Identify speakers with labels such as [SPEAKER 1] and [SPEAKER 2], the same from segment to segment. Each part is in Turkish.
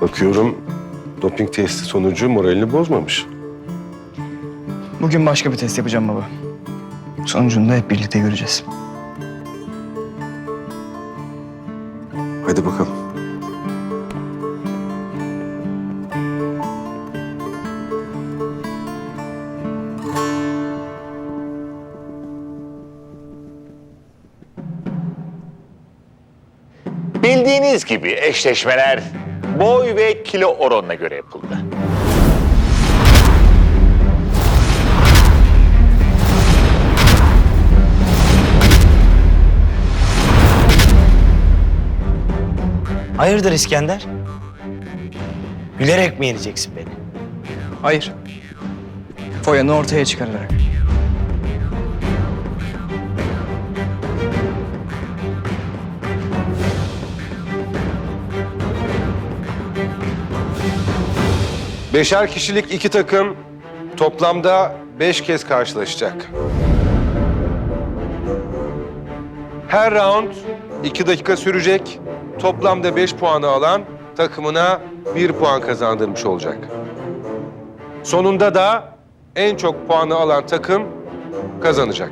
[SPEAKER 1] Bakıyorum doping testi sonucu moralini bozmamış.
[SPEAKER 2] Bugün başka bir test yapacağım baba. Sonucunu da hep birlikte göreceğiz.
[SPEAKER 1] Hadi bakalım.
[SPEAKER 3] Bildiğiniz gibi eşleşmeler boy ve kilo oranına göre yapıldı.
[SPEAKER 4] Hayırdır İskender? Gülerek mi yeneceksin beni?
[SPEAKER 2] Hayır. Foyanı ortaya çıkararak.
[SPEAKER 1] Beşer kişilik iki takım toplamda beş kez karşılaşacak. Her round iki dakika sürecek. Toplamda beş puanı alan takımına bir puan kazandırmış olacak. Sonunda da en çok puanı alan takım kazanacak.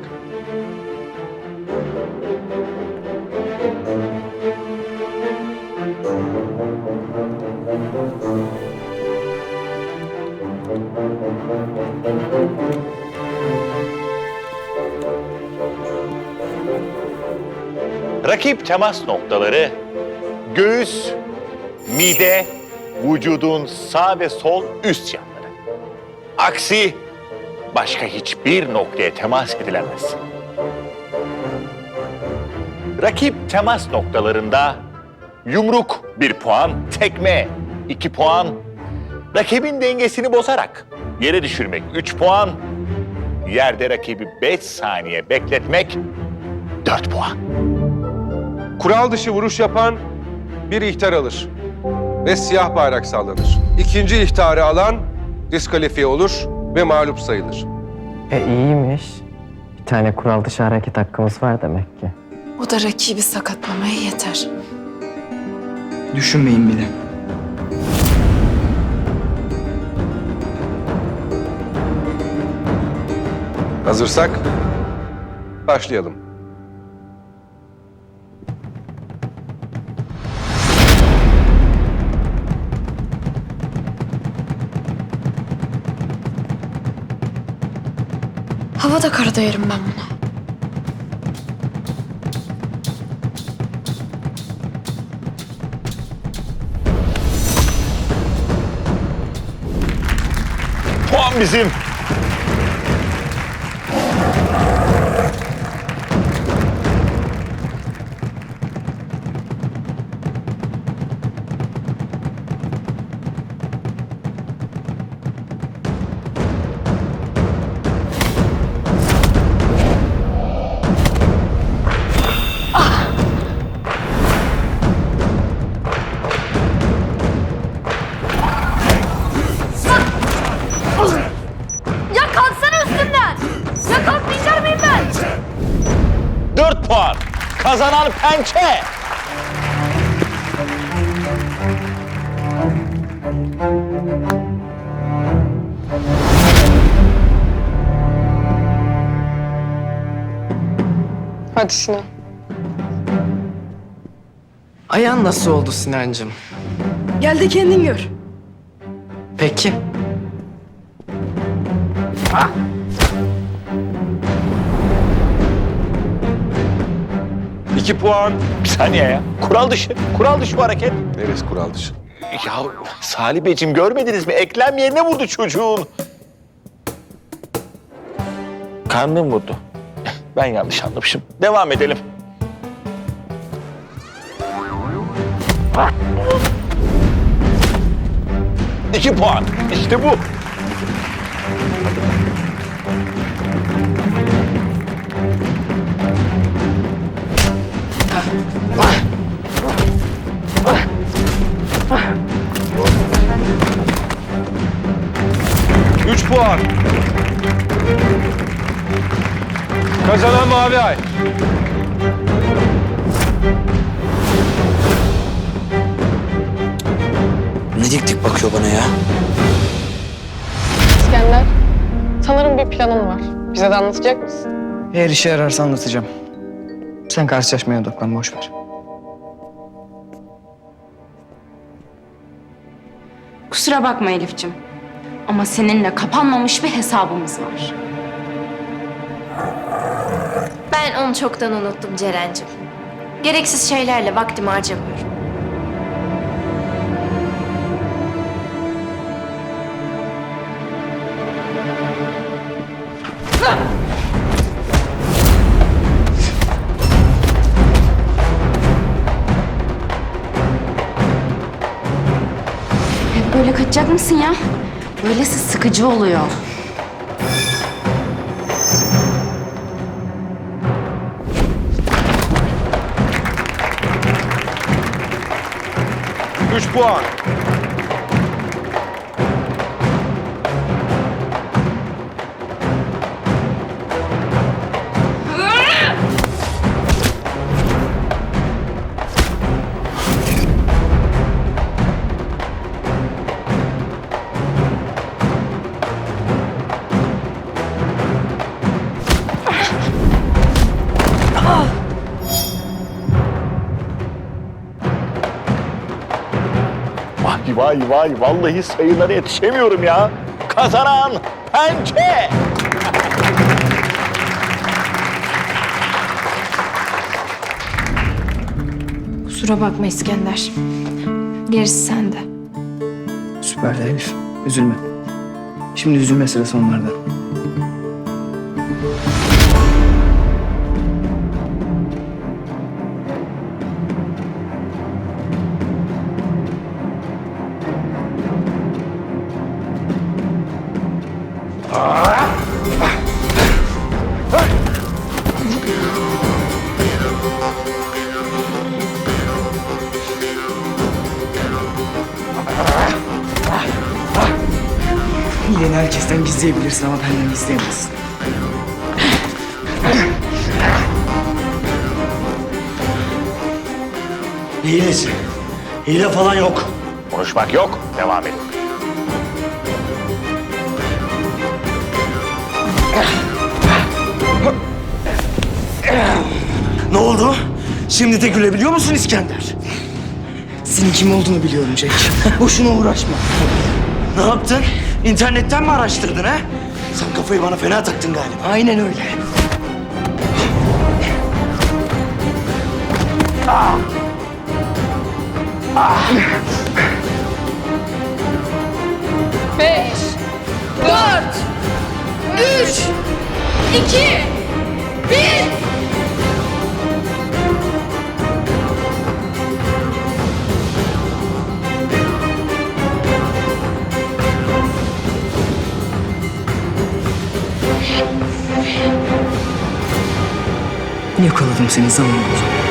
[SPEAKER 3] Rakip temas noktaları göğüs, mide, vücudun sağ ve sol üst yanları. Aksi başka hiçbir noktaya temas edilemez. Rakip temas noktalarında yumruk bir puan, tekme iki puan, rakibin dengesini bozarak yere düşürmek üç puan, yerde rakibi beş saniye bekletmek dört puan.
[SPEAKER 1] Kural dışı vuruş yapan bir ihtar alır ve siyah bayrak sallanır. İkinci ihtarı alan diskalifiye olur ve mağlup sayılır.
[SPEAKER 5] E iyiymiş. Bir tane kural dışı hareket hakkımız var demek ki.
[SPEAKER 6] O da rakibi sakatlamaya yeter.
[SPEAKER 2] Düşünmeyin bile.
[SPEAKER 1] Hazırsak başlayalım.
[SPEAKER 6] Havada karada yerim ben bunu.
[SPEAKER 3] Puan bizim. Kazanan pençe.
[SPEAKER 7] Hadi Sinan.
[SPEAKER 5] Ayağın nasıl oldu Sinancığım?
[SPEAKER 7] Gel de kendin gör.
[SPEAKER 5] Peki.
[SPEAKER 1] İki puan.
[SPEAKER 3] Bir saniye ya. Kural dışı. Kural dışı bu hareket.
[SPEAKER 1] Neresi kural dışı?
[SPEAKER 3] Ya Salih Beyciğim görmediniz mi? Eklem yerine vurdu çocuğun. Karnım vurdu. Ben yanlış anlamışım. Devam edelim. İki puan. İşte bu.
[SPEAKER 1] Üç puan. Kazanan Mavi Ay.
[SPEAKER 4] Ne dik dik bakıyor bana ya?
[SPEAKER 7] İskender, sanırım bir planın var. Bize de anlatacak mısın?
[SPEAKER 2] Eğer işe yararsa anlatacağım. Sen karşılaşmaya odaklan, boş ver.
[SPEAKER 8] Kusura bakma Elif'cim. Ama seninle kapanmamış bir hesabımız var.
[SPEAKER 9] Ben onu çoktan unuttum Ceren'cim. Gereksiz şeylerle vaktimi harcamıyorum.
[SPEAKER 8] Hep böyle kaçacak mısın ya? Böylesi sıkıcı oluyor.
[SPEAKER 1] Üç puan.
[SPEAKER 3] Vay vay vay vallahi sayılara yetişemiyorum ya. Kazanan pençe.
[SPEAKER 6] Kusura bakma İskender. Gerisi sende.
[SPEAKER 2] Süper de Elif. Üzülme. Şimdi üzülme sırası onlarda. Herkesten gizleyebilirsin ama benden gizleyemezsin.
[SPEAKER 4] Hilesi. Hile falan yok.
[SPEAKER 3] Konuşmak yok. Devam edin.
[SPEAKER 4] Ne oldu? Şimdi de gülebiliyor musun İskender?
[SPEAKER 2] Senin kim olduğunu biliyorum Cenk. Boşuna uğraşma.
[SPEAKER 4] Ne yaptın? İnternetten mi araştırdın ha? Sen kafayı bana fena taktın galiba.
[SPEAKER 2] Aynen öyle.
[SPEAKER 7] Beş, dört, üç, iki, bir.
[SPEAKER 2] kimsenin sanılmaz.